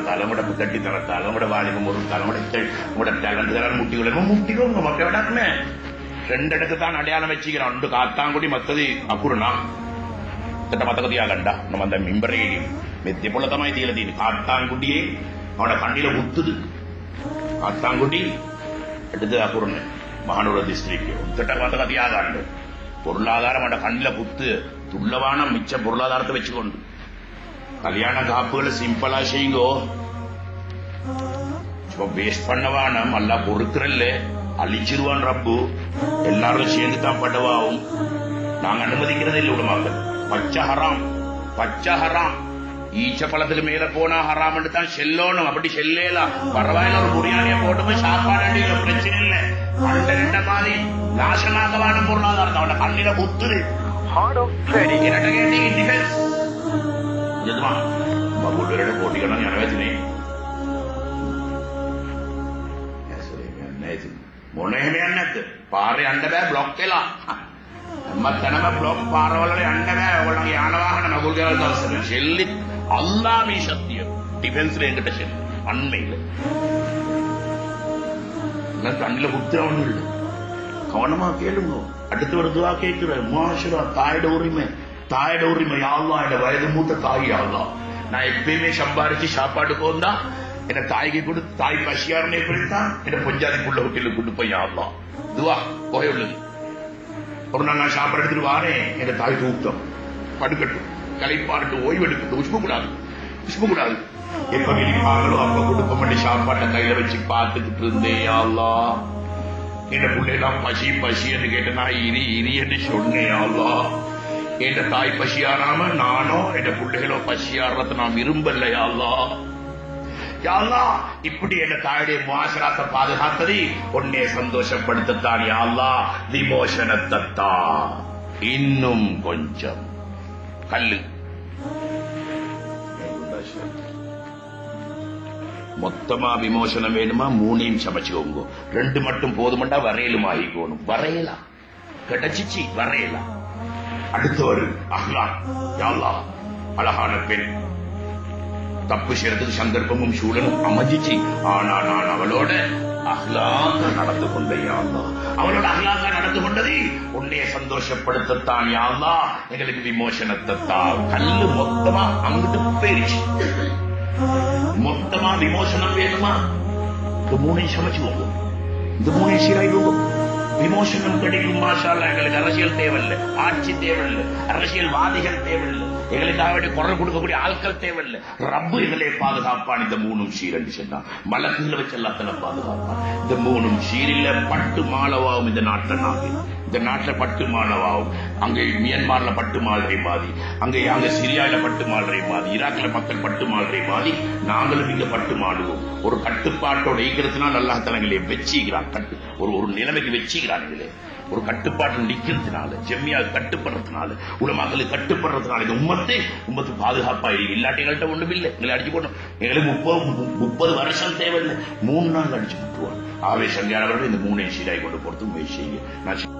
தரத்தாலும் உடம்பு கட்டி தரத்தாலும் உட வாலிபம் ஒரு தலைமுடத்தல் உட தலந்துகிறான் முட்டி உலகம் முட்டிடும் உங்க மக்கள் விடாக்குமே ரெண்டு இடத்து தான் அடையாளம் வச்சுக்கிறான் ரெண்டு காத்தாங்குடி மத்தது அப்புறனா திட்ட மத்தகத்தியா கண்டா நம்ம அந்த மிம்பரே மெத்திய புள்ளத்தமாய் தீலதி காத்தாங்குடியே அவனோட கண்ணில முத்துது காத்தாங்குடி அடுத்து அப்புறன்னு மகானூர் டிஸ்ட்ரிக்ட் திட்ட மத்தகத்தியா பொருளாதாரம் அவனோட கண்ணில குத்து துள்ளவான மிச்ச பொருளாதாரத்தை வச்சுக்கொண்டு கல்யாண காப்புகளை சிம்பிளா செய்யுங்கோ. சும்மா வேஸ்ட் பண்ணவான? நல்லா பொறுக்கிறல்ல. அழிச்சிருவான் ரப்பு. எல்லாரும் சேர்ந்து தான் பட்டவாகும் நாங்க அனுமதிக்கிறதே இல்லை உடமாக்கள் பச்சை ஹராம். பச்சை ஹராம். ஈச்சப்பழத்துல மேல போனா ஹராம்னு தான் செல்லணும். அப்படி செல்லேலாம் பரவாயில்ல ஒரு பிரியாணிய போட்டு சாப்பாடு அடிக்கல பிரச்சனை இல்ல. கண்ட ரெண்ட மாதிரி நாசமாக்கவான பொருளாதாரத்தை அவன கண்ணில குத்துரு. Heart மகுடரோட போட்டிக்கணும் ஞானவேத்தினே මොනේ යන්නත් පාරේ යන්න බෑ බ්ලොක් වෙලා මත්තනම බ්ලොක් පාරවල යන්න බෑ ඔයගොල්ලන්ගේ යාන වාහන නගුල් ගෙවල් දවසට ஷெல்லி அல்லாஹ் மீ சத்தியம் டிஃபென்ஸ்ல என்கிட்ட ஷெல் அண்மையில நான் கண்ணில குத்துறவன் இல்லை கவனமா கேளுங்க அடுத்து ஒரு துவா கேட்கிற மாஷரா தாயோட உரிமை தாயோட உரிமை யாழ்லா என் வயது மூத்த தாய் யாழ்லா நான் எப்பயுமே சம்பாரிச்சு சாப்பாடு வந்தா என்ன தாய்க்கு கொடு தாய் பசியாரனை கொடுத்தான் என்ன பொஞ்சாதிக்குள்ள ஹோட்டலுக்கு கொண்டு போய் யாழ்லாம் துவா போய் உள்ளது. ஒரு நாள் நான் சாப்பாடு எடுத்துட்டு வாரேன். என் தாய் தூக்கம் படுக்கட்டும். களைப்பாட்டு ஓய்வு எடுக்கட்டும். உஷ்பு கூடாது உஷ்பு கூடாது எப்ப வெளிப்பாங்களோ அப்ப குடும்பம் பண்ணி சாப்பாட்டை கையில வச்சு பார்த்துக்கிட்டு இருந்தேன் யாழ்லா என் பிள்ளைலாம் பசி பசி என்று கேட்டேன். நான் இரி இரி என்று சொன்னேன் அல்லா என்ற தாய் பசியாராம நானோ என்ற பிள்ளைகளோ பசியாடுறத நான் விரும்பல யாழ்லா யாழ்லா இப்படி என் தாயுடைய முவாசராத்தை பாதுகாத்ததை உன்னே சந்தோஷப்படுத்தத்தான் யாழ்லா விமோசனத்தத்தா. இன்னும் கொஞ்சம். கல்லு. மொத்தமா விமோசனம் வேணுமா? மூணையும் சமைச்சுக்கோங்க. ரெண்டு மட்டும் போதுமண்டா வரையலும் ஆகிக்கோணும். வரையலாம். கிடைச்சிச்சு வரையலாம். அடுத்தவர் அஹ்லான் யாழ்லா அழகான பெண். தப்பு செய்யறதுக்கு சந்தர்ப்பமும் சூழலும் அமைஞ்சிச்சு. ஆனா நான் அவளோட அஹ்லாக நடந்து கொண்டேன் யாழ்லா அவளோட அஹ்லாக நடந்து கொண்டதை உன்னைய சந்தோஷப்படுத்தத்தான் யாழ்லா எங்களுக்கு விமோசனத்தை தான் கல்லு மொத்தமா அங்கிட்டு போயிருச்சு. மொத்தமா விமோசனம் வேணுமா? இந்த மூணையும் சமைச்சுக்கோங்க இந்த மூணையும் சீராய்க்கோங்க விமோசனம் கிடைக்கும் மாஷால எங்களுக்கு அரசியல் தேவையில்லை ஆட்சி தேவையில்லை அரசியல்வாதிகள் தேவையில்லை எங்களுக்காக வேண்டிய குரல் கொடுக்கக்கூடிய ஆட்கள் தேவையில்லை. ரப்பு எங்களை பாதுகாப்பான். இந்த மூணும் ஷீர் என்று சொன்னான். மலக்குகளை வச்சு எல்லாத்திலும் பாதுகாப்பான். இந்த மூணும் சீரில பட்டு மாலவாகும் இந்த நாட்டில் நாங்கள். இந்த நாட்டில் பட்டு மாலவாகும் அங்கே மியான்மர்ல பட்டு மாலரை மாதிரி அங்கே அங்க சிரியாவில் பட்டு மாலரை மாதிரி ஈராக்கில் மக்கள் பட்டு மாலரை மாதிரி நாங்களும் இங்கே பட்டு மாடுவோம் ஒரு கட்டுப்பாட்டோட ஈக்கிறதுனால் அல்லாஹ் தலங்களை வச்சுக்கிறான். கட்டு ஒரு ஒரு நிலைமைக்கு வச்சுக்கிறான் ஒரு கட்டுப்பாட்டு நிக்கிறதுனால ஜெம்மியா கட்டுப்படுறதுனால உலமாக்களுக்கு கட்டுப்படுறதுனால இந்த உம்மத்தை உம்மத்து பாதுகாப்பா இருக்கு இல்லாட்டி எங்கள்கிட்ட ஒண்ணும் இல்லை எங்களை அடிச்சு போட்டோம். எங்களுக்கு முப்பது முப்பது வருஷம் தேவையில்லை. மூணு நாள் அடிச்சு விட்டுருவோம் ஆவேசங்கியானவர்கள் இந்த மூணு சீராய் கொண்டு போறது முயற்சி செய்யுங்க. நான்